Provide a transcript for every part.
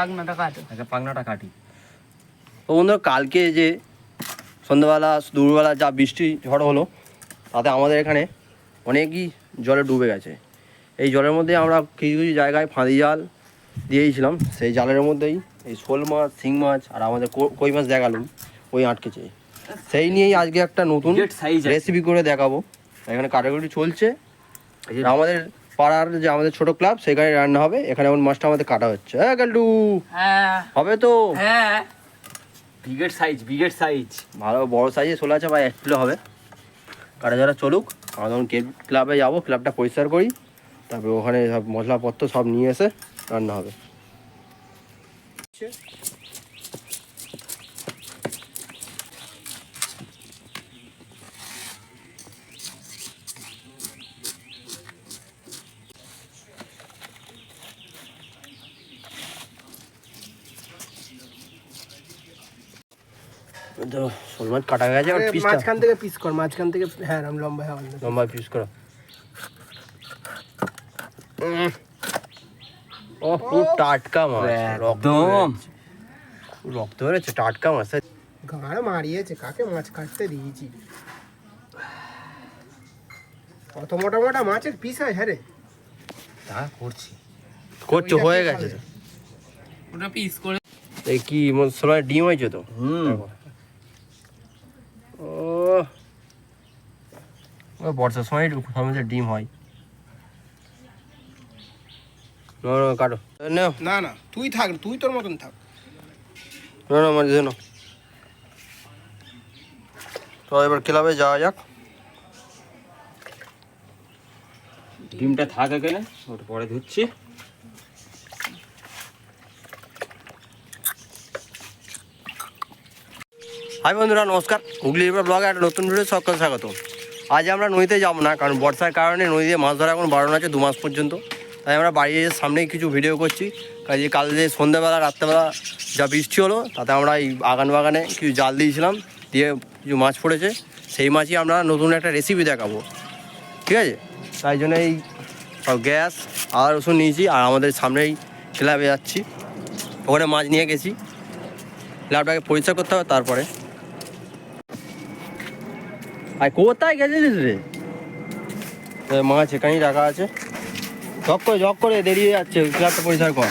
পাগনাটা কাটো। আগে পাংনাটা কাটি। তো বন্ধুরা কালকে যে সন্ধ্যাবেলা দুপুরবেলা যা বৃষ্টি ঝড় হলো তাতে আমাদের এখানে অনেকই জলে ডুবে গেছে। এই জলের মধ্যে আমরা কিছু কিছু জায়গায় ফাঁদি জাল দিয়েছিলাম। সেই জালের মধ্যেই এই শোল মাছ শিং মাছ আর আমাদের কই মাছ দেখালুম ওই আটকেছে। সেই নিয়েই আজকে একটা নতুন রেসিপি করে দেখাবো। এখানে কাটাকুটি চলছে। এই যে আর আমাদের পাড়ার যে আমাদের ছোট ক্লাব সেখানে রান্না হবে। এখানে এখন মাছটা আমাদের কাটা হচ্ছে। হ্যাঁ গাল্টু? হ্যাঁ। হবে তো? হ্যাঁ। বিগেট সাইজ বিগেট সাইজ ভালো বড় সাইজে শোল আছে বা এক কিলো হবে। কাটা যারা চলুক আমরা যখন ক্লাবে যাব ক্লাবটা পরিষ্কার করি। তারপরে ওখানে সব মশলাপত্র সব নিয়ে এসে রান্না হবে। তো শোল মাছ কাটা গেছে আর পিসটা মাঝখান থেকে পিস কর মাঝখান থেকে হ্যাঁ রাম লম্বা হ্যাঁ লম্বা পিস করো। ও পুরো টাটকা মাছ রক্ত একদম। রক্ত বেরোচ্ছে টাটকা মাছ। গাড় মারিয়েছে কাকে মাছ কাটতে দিয়েছি? অত মোটা মোটা মাছের পিস হয় হ্যাঁ রে। তা করছি। করছ হয়ে গেছে। খাবে? ওটা পিস করে কি সময় ডিম হয়েছে তো? হুম ও ও বর্ষার সময় সময় ডিম হয়। কাটো। না। না তুই থাক তুই তোর মতন থাক। না না না। তো এবার ক্লাবে যাওয়া যাক। ডিমটা থাক এখানে ওটা পরে ধুচ্ছি। হাই বন্ধুরা নমস্কার। হুগলি ব্লগে একটা নতুন ভিডিও সকল স্বাগত আজ আমরা নদীতে যাব না, কারণ বর্ষার কারণে নদীতে মাছ ধরা এখন বারণ আছে দু মাস পর্যন্ত। তাই আমরা বাড়ির সামনেই কিছু ভিডিও করছি। কাজে কাল যে সন্ধ্যাবেলা রাত্রেবেলা যা বৃষ্টি হলো, তাতে আমরা এই আগান বাগানে কিছু জাল দিয়েছিলাম, দিয়ে কিছু মাছ পড়েছে। সেই মাছই আমরা নতুন একটা রেসিপি দেখাবো। ঠিক আছে? তাই জন্য এই সব গ্যাস আদা রসুন নিয়েছি, আর আমাদের সামনেই ক্লাবে যাচ্ছি। ওখানে মাছ নিয়ে গেছি। ক্লাবটাকে পরিষ্কার করতে হবে, তারপরে আর কোথায় গেছিলিস রে? মাছ এখানেই রাখা আছে। জক করে জক করে দেরি হয়ে যাচ্ছে ক্লাবটা পরিষ্কার কর।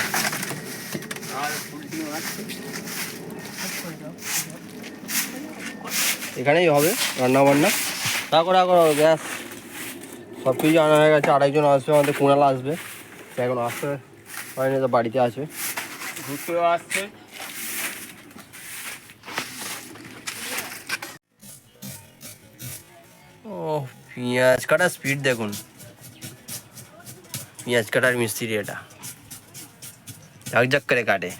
এখানেই হবে রান্না বান্না তারপরে এখন গ্যাস। সব কিছু আনা হয়ে গেছে আরেকজন আসবে আমাদের কুণাল আসবে। এখন আসতে হয়নি তো বাড়িতে আছে। ঘুরতেও আসছে। পেঁয়াজ কাটার স্পিড দেখুন। পেঁয়াজ কাটার মিস্ত্রি এটা। ঝকঝক করে কাটে।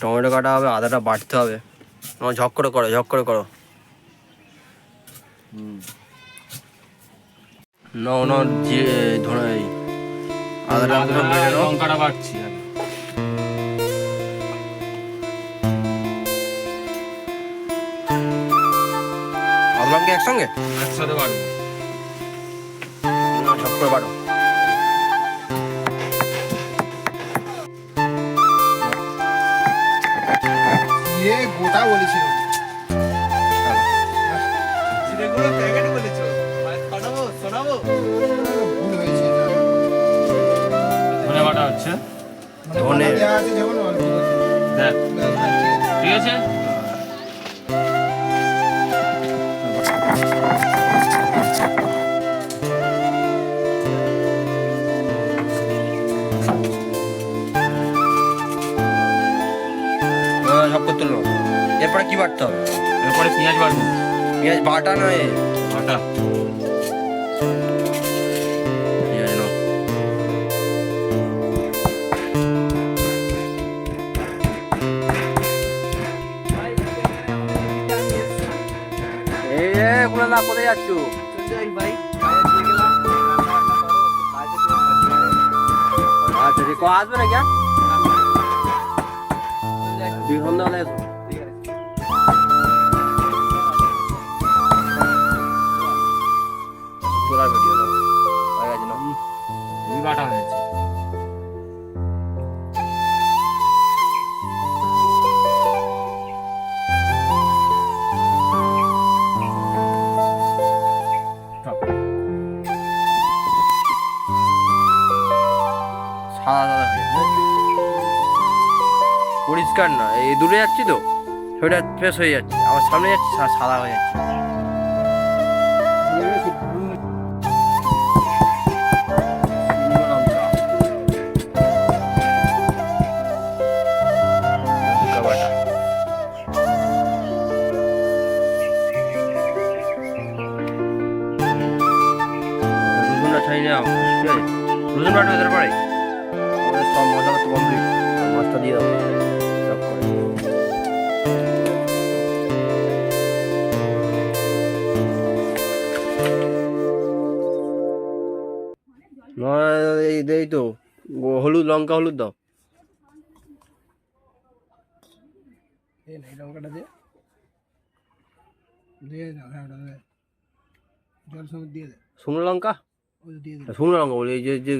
টমেটো কাটা হবে আদাটা বাটতে হবে। ঝক করে করো ঝক করে করো। না না যে ধরে আদাটা পুরো লঙ্কাটা একসঙ্গে? একসাথে বাড়বো না, ঝক করে বাটো এ গোটা বলেছিল। ভুল হয়েছে ধনে বাটা হচ্ছে। ধনে। দেখ। ঠিক আছে। এরপরে কি বাটতে হবে এরপরে পেঁয়াজ বাড়বো। পেঁয়াজ বাটা নয়। বাটা। কুনালা কোথায় যাচ্ছ? আচ্ছা আসবে না কেন দুই বাটা হয়েছে পরিষ্কার না এই দূরে যাচ্ছি তো শরীরটা ফ্রেশ হয়ে যাচ্ছে, আমার সামনে যাচ্ছে সাদা হয়ে যাচ্ছে। নয় এই দেই তো হলুদ লঙ্কা হলুদ দাও। লঙ্কাটা দিয়ে। হ্যাঁ ওটা জল সমেত দিয়ে দে। শুকনো লঙ্কা? শুকনো লঙ্কা বলি এই যে যে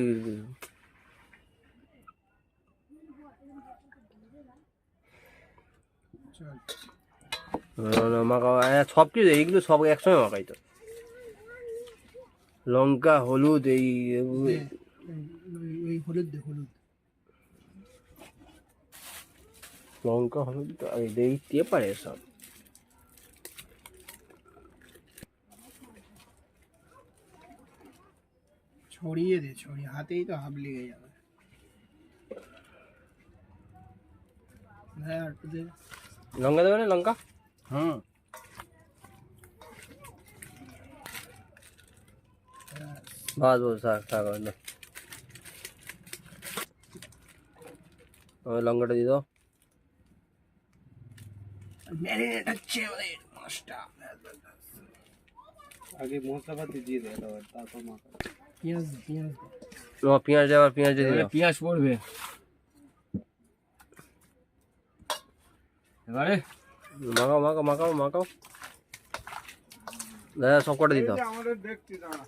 মাখা হ্যাঁ, সব কিছু এইগুলো সব একসঙ্গে মাখাই তো। লঙ্কা হলুদ এই হলুদ দে হলুদ। লঙ্কা হলুদ তো আগে দিতে পারে সব। ছড়িয়ে দে ছড়িয়ে হাতেই তো হাফ লেগে যাবে। হ্যাঁ লঙ্কা দেবে না লঙ্কা? হ্যাঁ বাস বাস থাক থাক ওই নাও। ওই লঙ্কাটা দিয়ে দাও। ম্যারিনেট হচ্ছে আমাদের মাছটা। আগে মশলাপাতি দিয়ে দেয় তারপর মাখা পেঁয়াজ পেঁয়াজ। ও পেঁয়াজ আবার পেঁয়াজ দিয়ে দাও। পেঁয়াজ পড়বে। এবারে? মাখাও মাখাও মাখাও মাখাও। দাদা সব কটা আমাদের দেখছি দাঁড়া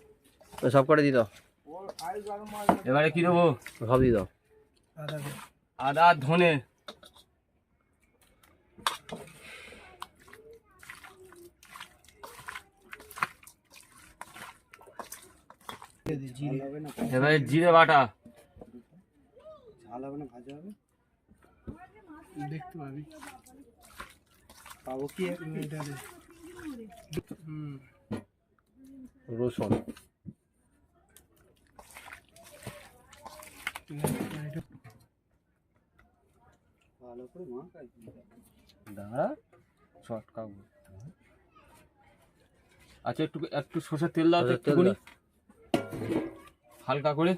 সব গরম মাছ এবারে কি দেবো? সব দাও আদা ধনে। এবারে জিরে বাটা। দেখতে পাবি পাবো কি? এটা দে হুম রসুন। দাঁড়া চটকা আচ্ছা একটু একটু সর্ষের তেল দাও তো সর্ষের তেল একটুখানি। দাও। হালকা করে।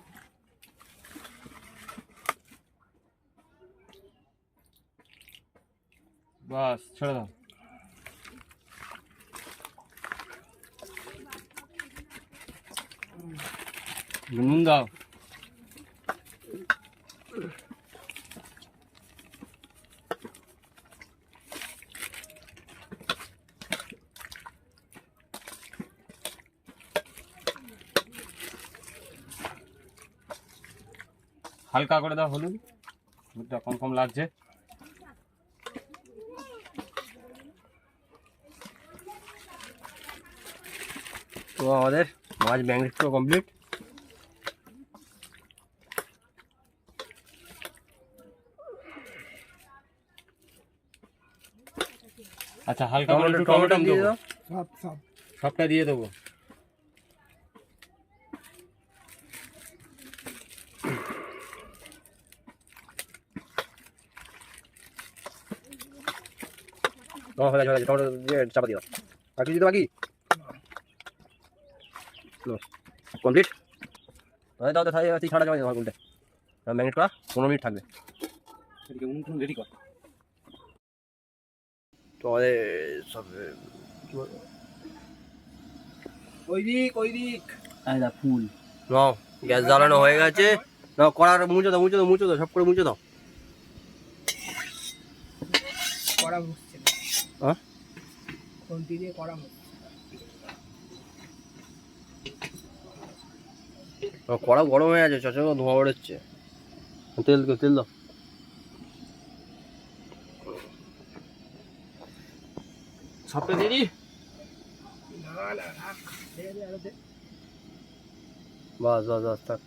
বাস ছেড়ে দাও। নুন দাও। হালকা করে দাও হলুদ। হলুদটা কম কম লাগছে। তো আমাদের মাছ পুরো কমপ্লিট আচ্ছা হালকা টমেটো টমেটো দিয়ে দেবো দাও। সব সব। সবটা দিয়ে দেবো। টমেটো হয়ে গেছে টমেটো দিয়ে চাপা দিয়ে দাও আর কিছু দিতে বাকি কমপ্লিট দাও দাও তাই তুই ছাড়া যাবে আমার উল্টে ম্যাগনেট করা পনেরো মিনিট থাকবে রেডি কর তো আমাদের সব ওই দিক ওই দিক আয়দা ফুল নাও গ্যাস জ্বালানো হয়ে গেছে নাও কড়ার মুছে দাও মুছে দাও মুছে দাও সব করে মুছে দাও কড়া মুছছে না খুন্তি দিয়ে কড়া কড়া গরম হয়ে আছে চচা ধোঁয়া বেরোচ্ছে। তেল তেল দাও। সবটা দিয়ে দিই? না না রাখ দে দে আরও দে। বাস বাস বাস থাক।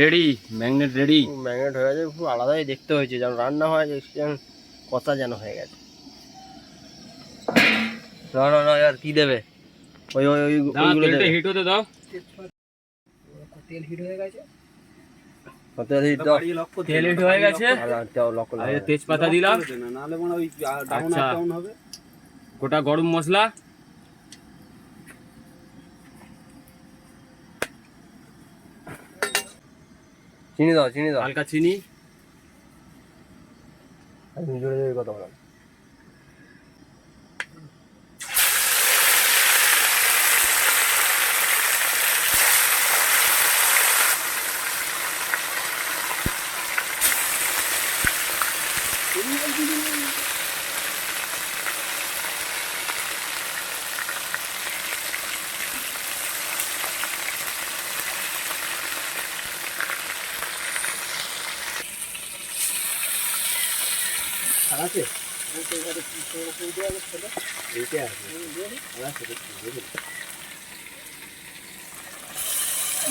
Ready magnet ready. ম্যাগনেট হয়ে গেছে খুব আলাদাই দেখতে হয়েছে। যেন রান্না হয় যে যেন কথা যেন হয়ে গেছে। না না না আর কি দেবে? ওই ওই ওই ওইগুলো দেবে। হিট হতে দাও। তেল হিট হয়ে গেছে? হিট তেল হিট হয়ে গেছে? তেজপাতা দিলাম। আচ্ছা। গোটা গরম মশলা চিনি দাও চিনি দাও। হালকা চিনি। আমি জোরে জোরে কথা বললাম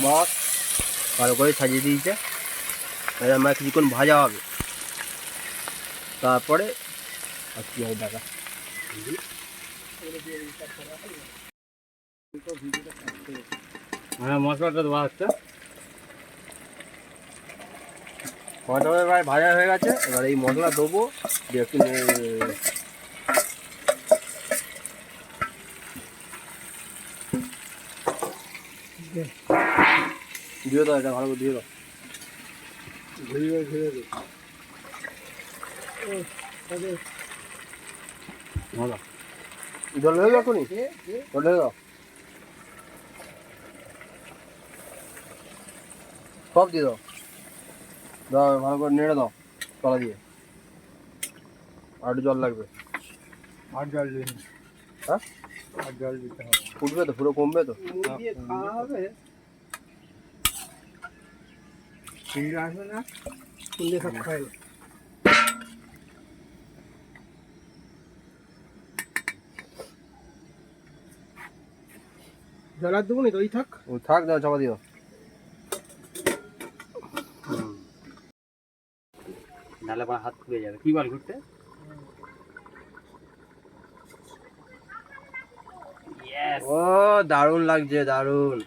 মাছ ভালো করে সাজিয়ে দিয়েছে। এবার আমার কিছুক্ষণ ভাজা হবে। তারপরে আর কি হবে দেখা। হ্যাঁ মশলাটা দেওয়া হচ্ছে মশলা এবার ভাজা হয়ে গেছে, এবার এই মশলা দেবো, দিয়ে একটু দিয়ে দাও এটা, ভালো করে দিয়ে দাও। ভালো। জল হয়ে যাও কোনি জল হয়ে দাও। সব দিয়ে দাও। দাও ভালো করে নেড়ে দাও তলা দিয়ে। আর জল লাগবে। আর জল দিন। হ্যাঁ? আর জল দিতে হবে। ফুটবে তো পুরো কমবে তো। খাওয়া হবে চিংড়ি আসবে না? চিংড়ি সব খাই জল আর দেবো নি তো? ওই থাক। ও থাক দাও চাপা দিও। নাহলে আমার হাত খুলে যাবে। কি বল ঘুরতে? ও দারুণ লাগছে দারুণ।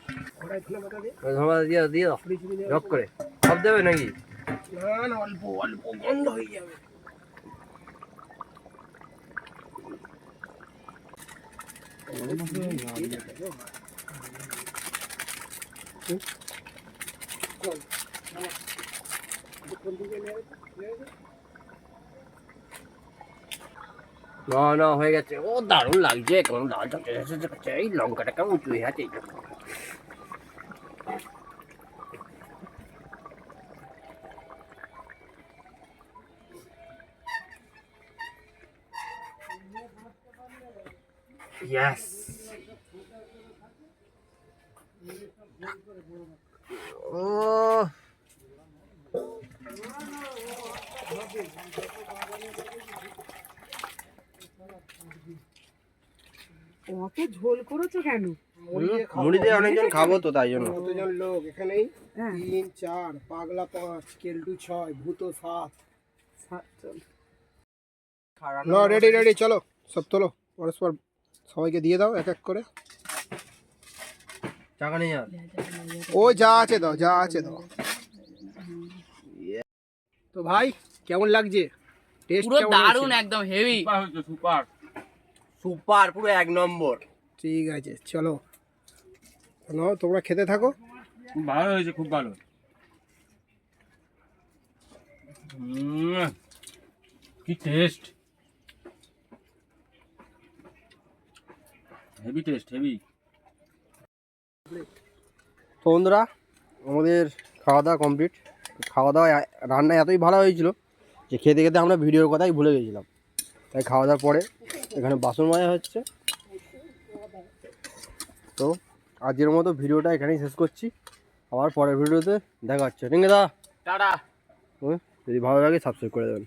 দিয়ে দিয়ে রক করে। সব দেবে নাকি? না অল্প অল্প গন্ধ হয়ে যাবে। না না হয়ে গেছে ও দারুণ লাগছে কেমন লাল চকচকে চকচকে এই লঙ্কাটা কেমন চুই আছে ইয়েস ও অত ঝোল করেছ কেন? মুড়ি দিয়ে অনেকজন খাব তো তাই জন্য। কতজন লোক এখানেই? হ্যাঁ। তিন চার পাগলা পাঁচ কেলটু ছয় ভূত সাত। ল রেডি রেডি চলো সব তোলো। পরস্পর সবাইকে দিয়ে দাও এক এক করে। টাকা নেই ও যা আছে দাও যা আছে দাও। তো ভাই কেমন লাগছে? টেস্ট পুরো দারুণ একদম হেভি সুপার সুপার। সুপার পুরো এক নম্বর। ঠিক আছে চলো। নাও তোমরা খেতে থাকো। ভালো হয়েছে খুব ভালো। কি টেস্ট হেভি টেস্ট হেভি তো বন্ধুরা আমাদের খাওয়া দাওয়া কমপ্লিট খাওয়া দাওয়া রান্না এতই ভালো হয়েছিল যে খেতে খেতে আমরা ভিডিওর কথাই ভুলে গেছিলাম। তাই খাওয়া দাওয়ার পরে এখানে বাসন মাজা হচ্ছে। তো আজকের মতো ভিডিওটা এখানেই শেষ করছি। আবার পরের ভিডিওতে দেখা হচ্ছে। ঠিক আছে দা! টাটা! যদি ভালো লাগে সাবস্ক্রাইব করে দেবেন।